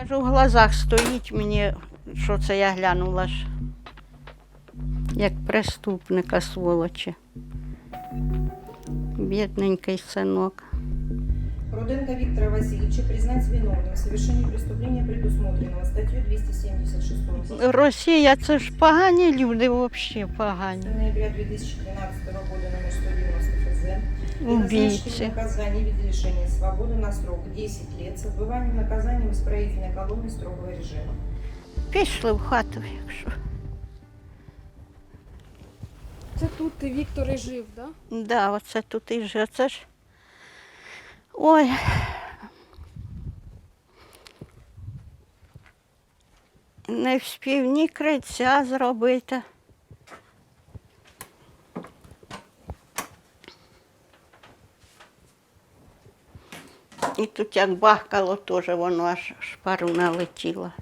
Кажу, в глазах стоїть мені, що це я глянула ж. Як преступника сволочі. Бідненький синок. Руденко Виктора Васильевича признать виновным в совершении преступления, предусмотренного статьей 276 Росія це ж погані люди, взагалі погані. ноября 2013 года номер 190 ФЗ предназначить Убійці. наказание в виде лишения свободы на срок 10 лет с отбыванием наказания в исправительной колонии строгого режима. Пішли в хату, якщо. Це тут і Віктор і жив, так? Да? Да, оце тут і же. Це ж. Ой. Не вспів ні криця зробити. І тут як бахкало, теж воно аж шпару налетіло.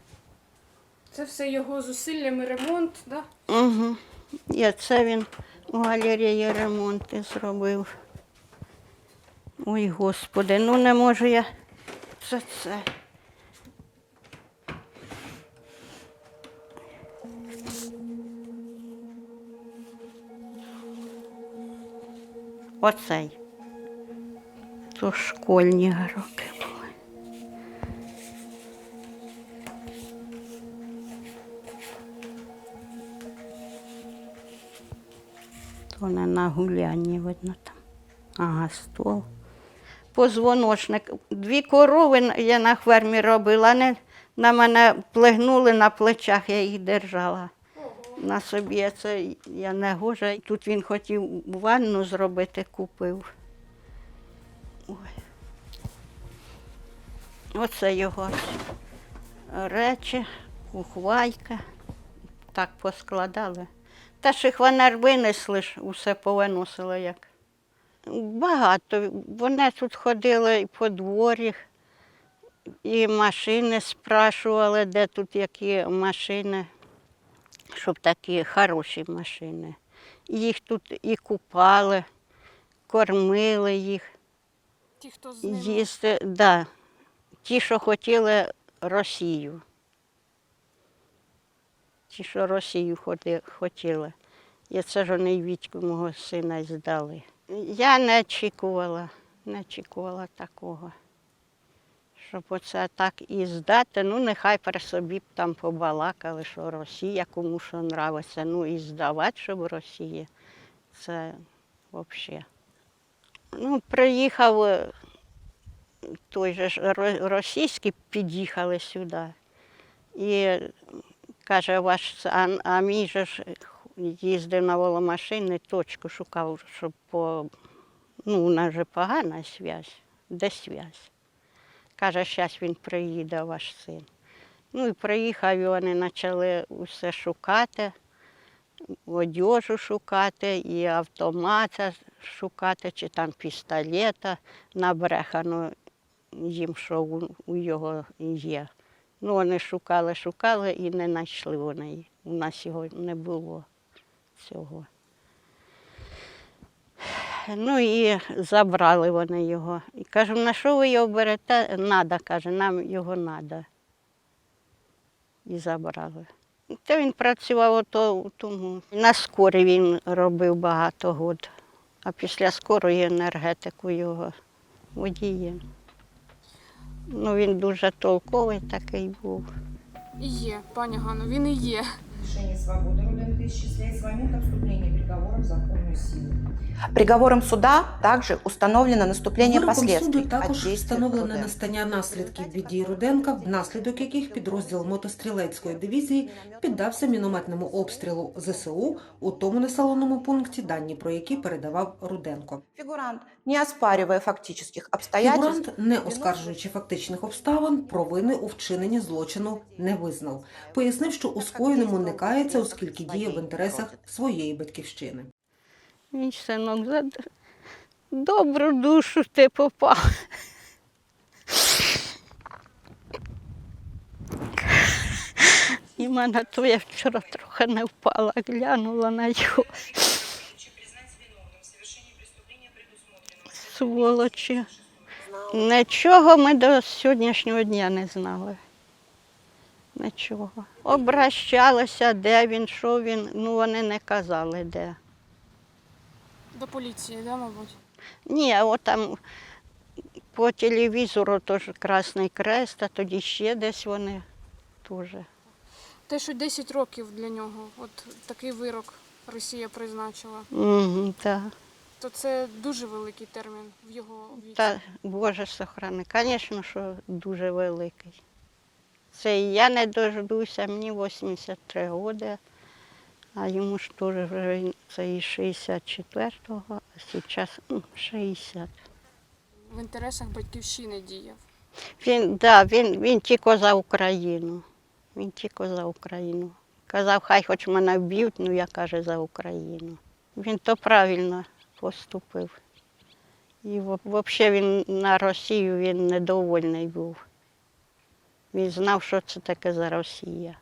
Це все його зусиллями ремонт, да? Угу. І це він у галереї ремонти зробив. Ой, Господи, ну не можу я це це. Оцей. То школьні роки були. То не на гулянні видно там. Ага, стол. Позвоночник. Дві корови я на фермі робила, вони на мене плигнули на плечах, я їх держала. На собі це я не гожа. Тут він хотів ванну зробити, купив. Ой. Оце його речі, кухвайка. Так поскладали. Та ж їх вони винесли усе повиносили як. Багато. Вони тут ходили і по дворі, і машини спрашували, де тут які машини, щоб такі хороші машини. Їх тут і купали, кормили їх, Ті, хто з ними. їсти, да. Ті, що хотіли Росію. Ті, що Росію хотіли. І це ж вони й Вітьку мого сина здали. Я не очікувала, не очікувала такого. Щоб оце так і здати, ну нехай при собі б там побалакали, що Росія кому що нравиться. Ну і здавати, щоб Росія. Це взагалі. Ну, приїхав е, той же ж ро- російський, під'їхали сюди. І каже, ваш, а, а мій же ж їздив на воломашині, точку шукав, щоб по. Ну, у нас же погана зв'язь. Де зв'язь? Каже, зараз він приїде, ваш син. Ну і приїхав, і вони почали усе шукати, одежу шукати, і автомата шукати, чи там пістолета набрехано їм, що у його є. Ну, вони шукали, шукали і не знайшли вони. У нас його не було цього. Ну і забрали вони його. І кажу, на що ви його берете? Надо, каже, нам його треба. І забрали. Та він працював ото тому. На скорі він робив багато год, а після скорої енергетику його водієм. Ну, він дуже толковий такий був. І є, пані Ганно, він і є. Лишение свободы Руденко исчисляет с момента вступления приговора в законную силу. Приговором суда также установлено наступление Вироком последствий суду також встановлено настання наслідків від дій Руденка, внаслідок яких підрозділ мотострілецької дивізії піддався мінометному обстрілу ЗСУ у тому населеному пункті, дані про які передавав Руденко. Фигурант, не оспаривая фактических обстоятельств, Фігурант, не оскаржуючи фактичних обставин, провини у вчиненні злочину не визнав. Пояснив, що у скоєному не кається, оскільки діє в інтересах своєї батьківщини. Мій синок за добру душу ти попав. І мене то я вчора трохи не впала, глянула на його сволочі. Нічого ми до сьогоднішнього дня не знали. Нічого. Обращалися, де він, що він, ну вони не казали де. До поліції, да, мабуть? Ні, а от там по телевізору теж Красний Крест, а тоді ще десь вони теж. Те, що 10 років для нього, от такий вирок Росія призначила, Угу, так. то це дуже великий термін в його віці. Та Боже сохрани. Звісно, що дуже великий. Це і я не дождуся, мені 83 роки, а йому ж теж вже це і 64-го, а зараз ну, 60. В інтересах батьківщини діяв. Він, да, він, він тільки за Україну. Він тільки за Україну. Казав, хай хоч мене вб'ють, ну я каже за Україну. Він то правильно поступив. І взагалі він на Росію він недовольний був. Він знав, що це таке за Росія.